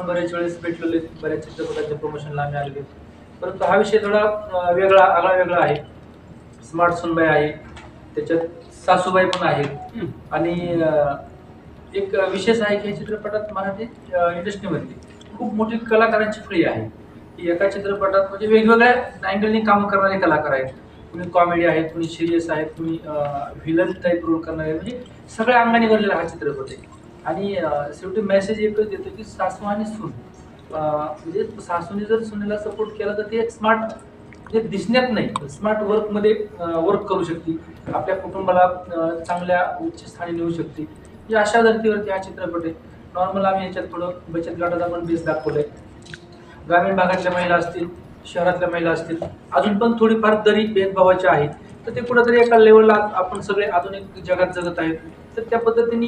आपण बरेच वेळेस भेटलेले बऱ्याच चित्रपटाच्या प्रमोशनला आम्ही आलेलो परंतु हा विषय थोडा वेगळा आगळा वेगळा आहे. स्मार्ट सुनबाई आहे. त्याच्यात सासूबाई पण आहेत. आणि एक विशेष आहे की या चित्रपटात मराठी अं, इंडस्ट्रीमधली खूप मोठी कलाकारांची फळी आहे. की एका चित्रपटात म्हणजे वेगवेगळ्या अँगलनी कामं करणारे कलाकार आहेत. कुणी कॉमेडी आहेत कुणी सिरियस आहेत कुणी व्हिलन टाईप रोल करणारे म्हणजे सगळ्या अंगाने भरलेला हा चित्रपट आहे. आणि शेवटी मेसेज एकच देतो की सासू आणि सून. म्हणजे सासूने जर सुनेला सपोर्ट केला तर ते स्मार्ट जे दिसण्यात नाही स्मार्ट वर्कमध्ये वर्क करू शकते आपल्या कुटुंबाला चांगल्या उच्च स्थानी नेऊ शकते म्हणजे अशा धर्तीवरती हा चित्रपट आहे. नॉर्मल आम्ही याच्यात थोडं बचत गटाचा पण बेस दाखवलाय. ग्रामीण भागातल्या महिला असतील शहरातल्या महिला असतील अजून पण थोडीफार दरी भेदभावाच्या आहेत. तर ते कुठंतरी एका लेवलला आपण सगळे आधुनिक जगात जगत आहेत. तर त्या पद्धतीने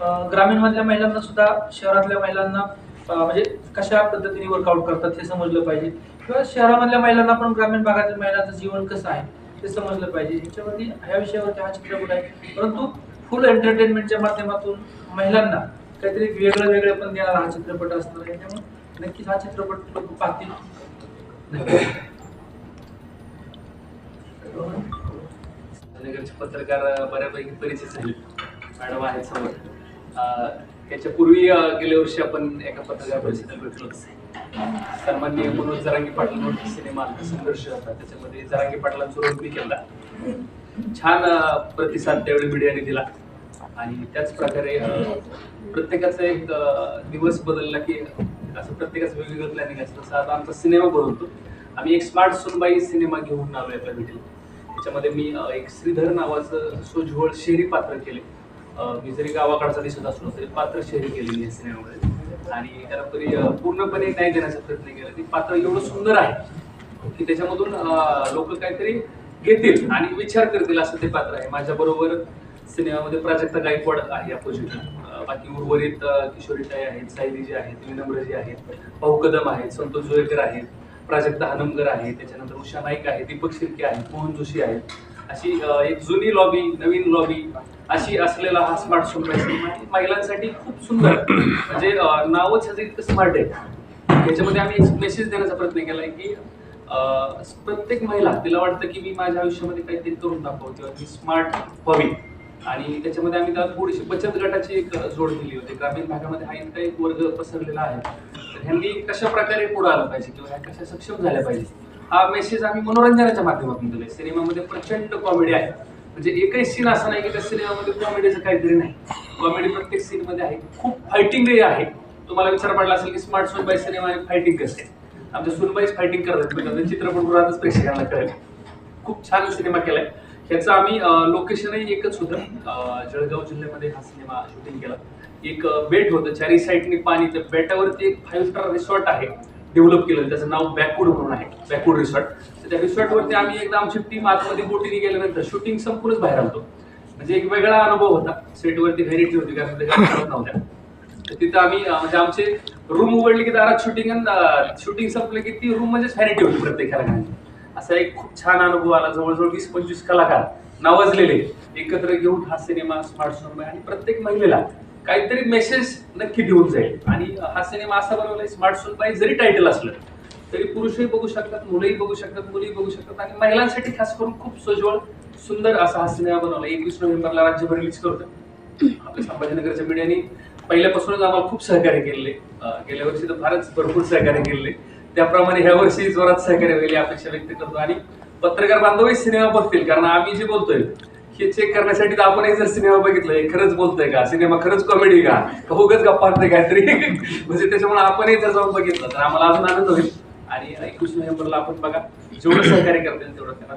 ग्रामीणमधल्या महिलांना सुद्धा शहरातल्या महिलांना म्हणजे कशा पद्धतीने वर्कआउट करतात हे समजलं पाहिजे किंवा शहरामधल्या महिलांना पण ग्रामीण भागातील महिलांचं जीवन कसं आहे ते समजलं पाहिजे ह्याच्यावरती ह्या विषयावरती हा चित्रपट आहे परंतु फुल एंटरटेनमेंटच्या माध्यमातून महिलांना काहीतरी वेगळं वेगळं पण देणारा हा चित्रपट असणार आहे त्यामुळे नक्कीच हा चित्रपट लोक पाहतील नगरचे पत्रकार बऱ्यापैकी परिचित झाले मॅडम आहेत समोर त्याच्या पूर्वी गेल्या वर्षी आपण एका पत्रकार परिषदेला भेटलो सन्माननीय मनोज जरांगी पाटील सिनेमा संघर्ष होता. त्याच्यामध्ये जरांगी पाटलांचा रोल मी केला. छान प्रतिसाद त्यावेळी मीडियाने दिला. आणि त्याच प्रकारे प्रत्येकाचा एक दिवस बदलला की असं प्रत्येकाचं वेगवेगळं प्लॅनिंग असतं. तसं आता आमचा सिनेमा बनवतो. आम्ही एक स्मार्ट सुनबाई सिनेमा घेऊन आलो आपल्या भेटीला त्याच्यामध्ये मी एक श्रीधर नावाचं सोज्वळ शेरी पात्र केले मी जरी गावाकडचा दिसत असलो तरी पात्र शहरी केलेली आहे सिनेमामध्ये. आणि त्याला परी पूर्णपणे न्याय देण्याचा प्रयत्न केला. ती पात्र एवढं सुंदर आहे की त्याच्यामधून लोक काहीतरी घेतील आणि विचार करतील असं ते पात्र आहे. माझ्याबरोबर सिनेमामध्ये प्राजक्ता गायकवाड आहे अपोजिट बाकी उर्वरित किशोरीताई आहेत सायलीजी आहेत विनम्रजी आहेत भाऊ कदम आहेत संतोष जोयकर आहेत प्राजक्ता हनमकर आहे त्याच्यानंतर उषा नाईक आहे दीपक शिर्के आहेत मोहन जोशी आहेत. अशी एक जुनी लॉबी नवीन लॉबी अशी असलेला हा स्मार्ट सोन महिलांसाठी खूप सुंदर. म्हणजे नावच ह्याचं इतकं स्मार्ट आहे याच्यामध्ये आम्ही एक मेसेज देण्याचा प्रयत्न केला आहे की प्रत्येक महिला तिला वाटतं की मी माझ्या आयुष्यामध्ये काहीतरी करून दाखवू किंवा मी स्मार्ट व्हावी. आणि त्याच्यामध्ये आम्ही त्याला थोडीशी बचत गटाची एक जोड दिली होती. ग्रामीण भागामध्ये हा इतका एक वर्ग पसरलेला आहे. तर ह्यांनी कशा प्रकारे पुढे आलं पाहिजे किंवा ह्या कशा सक्षम झाल्या पाहिजे? हा मेसेज आम्ही मनोरंजनाच्या माध्यमातून दिलाय. सिनेमामध्ये प्रचंड कॉमेडी आहे. म्हणजे एकही सीन असा नाही की त्या सिनेमामध्ये कॉमेडीचं काहीतरी नाही. कॉमेडी प्रत्येक सीनमध्ये आहे. खूप फायटिंग आहे. तुम्हाला विचार पडला असेल की स्मार्ट सुनबाई सिनेमा फायटिंग कसे आमच्या सुनबाईच फायटिंग करतात म्हणजे चित्रपटगृहातच प्रेक्षकांना कळेल. खूप छान सिनेमा केलाय. ह्याचं आम्ही लोकेशनही एकच होतं. जळगाव जिल्ह्यामध्ये हा सिनेमा शूटिंग केला. एक बेट होतं. चारी साईडने पाणी. त्या बेटावरती एक फाईव्ह स्टार रिसॉर्ट आहे. डेव्हलप केलं. त्याचं नाव बॅकवूड म्हणून आहे. बॅकवूड रिसॉर्ट तर त्या रिसॉर्टवरती आम्ही एकदा आमची टीम आतमध्ये बोटीने गेल्यानंतर शूटिंग संपूर्णच बाहेर आलतो. म्हणजे एक वेगळा अनुभव होता. सेटवरती घरी होती कारण नव्हत्या. तर तिथं आम्ही म्हणजे आमचे रूम उघडली की दारात शूटिंग शूटिंग संपलं की ती रूम म्हणजे फॅनिटी होती प्रत्येक कलाकारांची असा एक खूप छान अनुभव आला. जवळजवळ वीस पंचवीस कलाकार नावाजलेले एकत्र घेऊन हा सिनेमा स्मार्ट सिनेमा आणि प्रत्येक महिलेला काहीतरी मेसेज नक्की देऊन जाईल. आणि हा सिनेमा असा बनवलाय स्मार्ट सुनबाई जरी टायटल असलं तरी पुरुषही बघू शकतात मुलंही बघू शकतात मुलीही बघू शकतात आणि महिलांसाठी खास करून खूप सजवळ सुंदर असा हा सिनेमा बनवला. एकवीस नोव्हेंबरला राज्यभर रिलीज करतो आपल्या संभाजीनगरच्या मीडियाने पहिल्यापासूनच आम्हाला खूप सहकार्य केलेले. गेल्या वर्षी तर फारच भरपूर सहकार्य केलेले. त्याप्रमाणे ह्या वर्षी जोरात सहकार्य होईल अपेक्षा व्यक्त करतो. आणि पत्रकार बांधवही सिनेमा बघतील कारण आम्ही जे बोलतोय हे चेक करण्यासाठी तर आपणही जर सिनेमा बघितलं हे खरंच बोलतोय का? सिनेमा खरंच कॉमेडी का? उगाच गप्पा काहीतरी म्हणजे त्याच्यामुळे आपणही जर जाऊन बघितलं तर आम्हाला अजून आनंद होईल. आणि एकवीस नोव्हेंबरला आपण बघा जेवढं सहकार्य करता येईल तेवढं त्यांना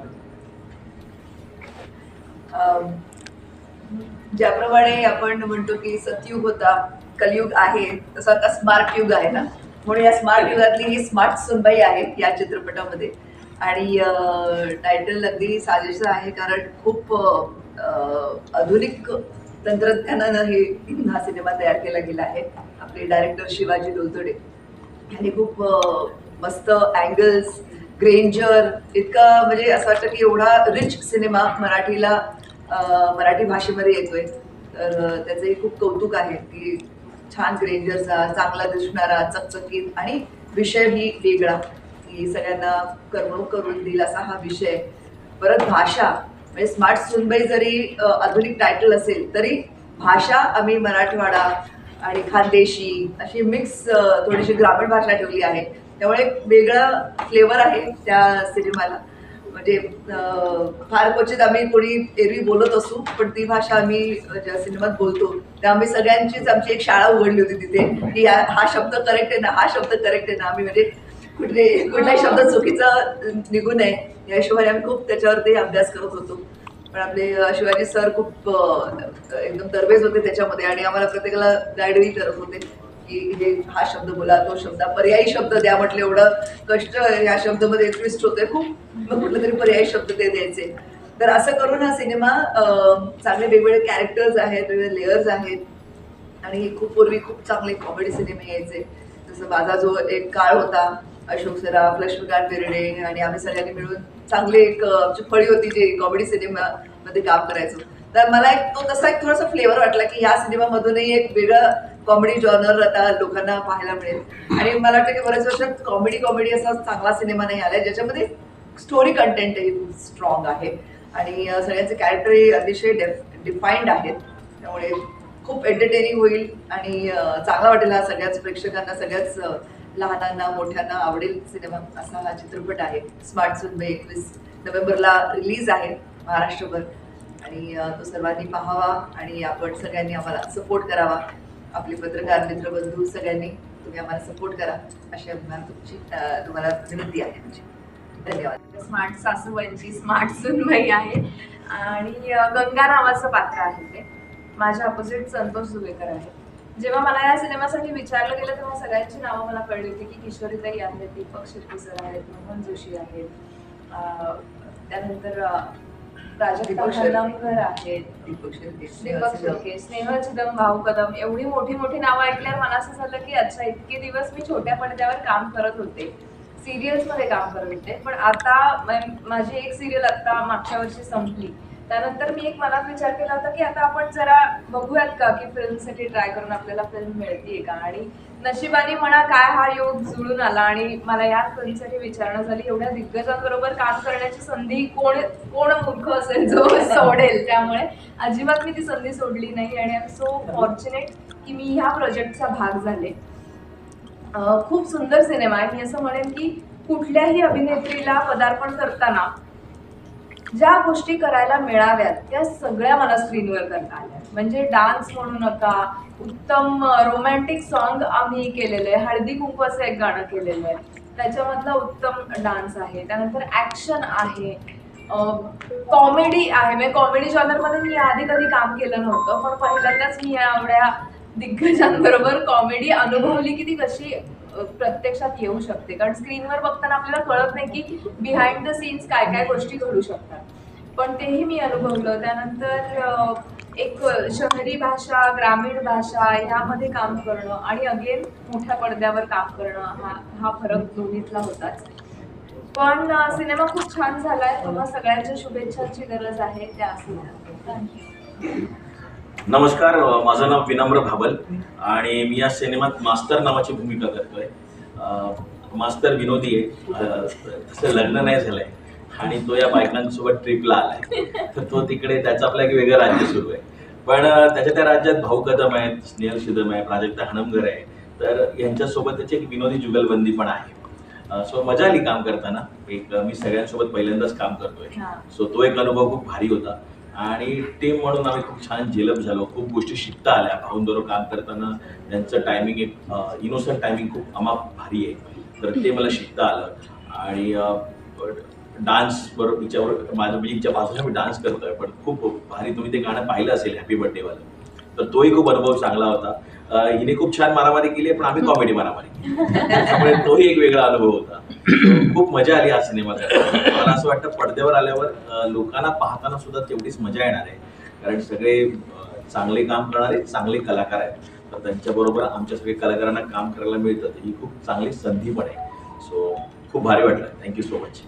ज्याप्रमाणे आपण म्हणतो की सतयुग होता कलयुग आहे तसं आता स्मार्ट युग आहे ना? म्हणून या स्मार्ट युगातली ही स्मार्ट सुनबाई आहे या चित्रपटामध्ये. आणि टायटल अगदी साजेसं आहे कारण खूप आधुनिक तंत्रज्ञानानं हे हा सिनेमा तयार केला गेला आहे. आपले डायरेक्टर शिवाजी डोलतडे आणि खूप मस्त अँगल्स ग्रेंजर इतका म्हणजे असं वाटतं की एवढा रिच सिनेमा मराठीला मराठी भाषेमध्ये येतोय. तर त्याचंही खूप कौतुक आहे की छान ग्रेंजरचा चांगला दिसणारा चकचकीत आणि विषयही वेगळा. की सगळ्यांना करमणूक करून देईल असा हा विषय. परत भाषा. म्हणजे स्मार्ट सुनबाई जरी आधुनिक टायटल असेल तरी भाषा आम्ही मराठवाडा आणि खानदेशी अशी मिक्स थोडीशी ग्रामीण भाषा ठेवली आहे. त्यामुळे एक वेगळा फ्लेवर आहे त्या सिनेमाला. म्हणजे फार क्वचित आम्ही कोणी एरवी बोलत असू पण ती भाषा आम्ही ज्या सिनेमात बोलतो त्या आम्ही सगळ्यांचीच आमची एक शाळा उघडली होती तिथे. की हा शब्द करेक्ट आहे ना हा शब्द करेक्ट आहे ना आम्ही म्हणजे कुठले कुठलाही शब्द चुकीचा निघू नये. या हिशोबाने आम्ही खूप त्याच्यावरती अभ्यास करत होतो. पण आपले शिवाजी सर खूप एकदम तरवेज होते त्याच्यामध्ये आणि आम्हाला प्रत्येकाला गाईडही करत होते की हे हा शब्द बोला तो शब्द पर्यायी शब्द द्या म्हटलं एवढं कष्ट या शब्दामध्ये ट्विस्ट होतोय खूप. मग कुठलं तरी पर्यायी शब्द ते द्यायचे. तर असं करून हा सिनेमा चांगले वेगवेगळे कॅरेक्टर्स आहेत वेगवेगळे लेअर्स आहेत. आणि खूप पूर्वी खूप चांगले कॉमेडी सिनेमे यायचे. जसं माझा जो एक काळ होता अशोक सराफ लक्ष्मीकांत बेर्डे आणि आम्ही सगळ्यांनी मिळून चांगली एक आमची फळी होती जे कॉमेडी सिनेमामध्ये काम करायचो. तर मला एक तो तसा एक थोडासा फ्लेवर वाटला की ह्या सिनेमामधूनही एक वेगळं कॉमेडी जॉनर आता लोकांना पाहायला मिळेल. आणि मला वाटतं की बऱ्याच वर्षात कॉमेडी कॉमेडी असा चांगला सिनेमा नाही आलाय ज्याच्यामध्ये स्टोरी कंटेंटही खूप स्ट्रॉंग आहे. आणि सगळ्यांचे कॅरेक्टरही अतिशय डिफाईंड आहेत. त्यामुळे खूप एंटरटेनिंग होईल आणि चांगला वाटेल हा सगळ्याच प्रेक्षकांना सगळ्याच लहानांना मोठ्यांना आवडेल सिनेमा असा हा चित्रपट आहे. स्मार्ट सुनबे एकवीस नोव्हेंबरला रिलीज आहे महाराष्ट्रभर. आणि तो सर्वांनी पाहावा आणि आपण सगळ्यांनी आम्हाला सपोर्ट करावा. आपले पत्रकार मित्रबंधू सगळ्यांनी तुम्ही आम्हाला सपोर्ट करा. अशी आम्हाला तुमची तुम्हाला विनंती आहे माझी धन्यवाद. स्मार्ट सासूबाईंची स्मार्ट सुनबाई आहे. आणि अ, गंगा नावाचं पात्र आहे ते. माझ्या अपोजिट संतोष जुवेकर आहे. जेव्हा मला या सिनेमासाठी विचारलं गेलं तेव्हा सगळ्यांची नावं मला कळली होती की किशोरीताई आहेत दीपक शेट्टी सर आहेत मोहन जोशी आहेत. त्यानंतर. हलमकर आहेत. दीपक स्नेहल चिदम भाऊ कदम एवढी मोठी मोठी नावं ऐकल्यावर मला असं झालं की अच्छा इतके दिवस मी छोट्या पडद्यावर काम करत होते. सिरियल्समध्ये काम करत होते. पण आता माझी एक सिरियल आता मागच्या वर्षी संपली. त्यानंतर मी एक मनात विचार केला होता की आता आपण जरा बघूयात का की फिल्मसाठी ट्राय करून आपल्याला फिल्म मिळतीये का? आणि नशिबाने म्हणा काय हा योग जुळून आला आणि मला या फिल्मसाठी विचारणा झाली. एवढ्या दिग्गजांबरोबर काम करण्याची संधी कोण कोण मूर्ख असेल जो सोडेल? त्यामुळे अजिबात मी ती संधी सोडली नाही आणि आय सो फॉर्च्युनेट की मी ह्या प्रोजेक्टचा भाग झाले. खूप सुंदर सिनेमा आहे. मी असं म्हणेन की कुठल्याही अभिनेत्रीला पदार्पण करताना ज्या गोष्टी करायला मिळाव्यात त्या सगळ्या मला स्क्रीनवर करता आल्या. म्हणजे डान्स म्हणू नका उत्तम रोमॅन्टिक सॉन्ग आम्ही केलेलं आहे. हळदी कुंकवाचं एक गाणं केलेलं आहे. त्याच्यामधला उत्तम डान्स आहे. त्यानंतर ॲक्शन आहे. कॉमेडी आहे. म्हणजे कॉमेडी जॉनरमध्ये मी आधी कधी काम केलं नव्हतं. पण पहिल्यांदाच मी या एवढ्या दिग्गजांबरोबर कॉमेडी अनुभवली की ती कशी प्रत्यक्षात येऊ शकते. कारण स्क्रीनवर बघताना आपल्याला कळत नाही की बिहाइंड द सीन्स काय काय गोष्टी घडू शकतात. पण तेही मी अनुभवलं. त्यानंतर एक शहरी भाषा ग्रामीण भाषा ह्यामध्ये काम करणं आणि अगेन मोठ्या पडद्यावर काम करणं हा हा फरक दोन्हीतला होताच. पण सिनेमा खूप छान झालाय. तुम्हाला सगळ्यांच्या शुभेच्छांची गरज आहे त्या असतील थँक्यू नमस्कार माझं नाव विनम्र भाबल आणि मी या सिनेमात मास्तर नावाची भूमिका करतोय. मास्तर विनोदी आहे. तसं लग्न नाही झालंय आणि तो या बायकांसोबत ट्रिपला आलाय. तर तो तिकडे त्याचं आपलं एक वेगळं राज्य सुरू आहे. पण त्याच्या त्या राज्यात भाऊ कदम आहेत स्नेहल शिदम आहे प्राजक्ता हणमगर आहे. तर यांच्यासोबत त्याची एक विनोदी जुगलबंदी पण आहे. सो मजा आली काम करताना. एक मी सगळ्यांसोबत पहिल्यांदाच काम करतोय. सो तो एक अनुभव खूप भारी होता. आणि टीम म्हणून आम्ही खूप छान जेलप झालो. खूप गोष्टी शिकता आल्या. भाऊंबरोबर काम करताना त्यांचं टायमिंग एक इनोसंट टायमिंग खूप अमाप भारी आहे. तर ते मला शिकता आलं. आणि डान्स बरोबर तिच्यावर माझ्या म्हणजे बाजूला मी डान्स करतोय पण खूप भारी तुम्ही ते गाणं पाहिलं असेल हॅपी बर्थडेवालं तर तोही खूप अनुभव चांगला होता. हिने खूप छान मारामारी केली आहे पण आम्ही कॉमेडी मारामारी केली. त्यामुळे तोही एक वेगळा अनुभव होता. खूप मजा आली हा सिनेमा मला असं वाटतं पडद्यावर आल्यावर लोकांना पाहताना सुद्धा तेवढीच मजा येणार आहे. कारण सगळे चांगले काम करणारे चांगले कलाकार आहेत. तर त्यांच्याबरोबर आमच्या सगळे कलाकारांना काम करायला मिळतं. ही खूप चांगली संधी पण आहे. सो खूप भारी वाटलं. Thank you so much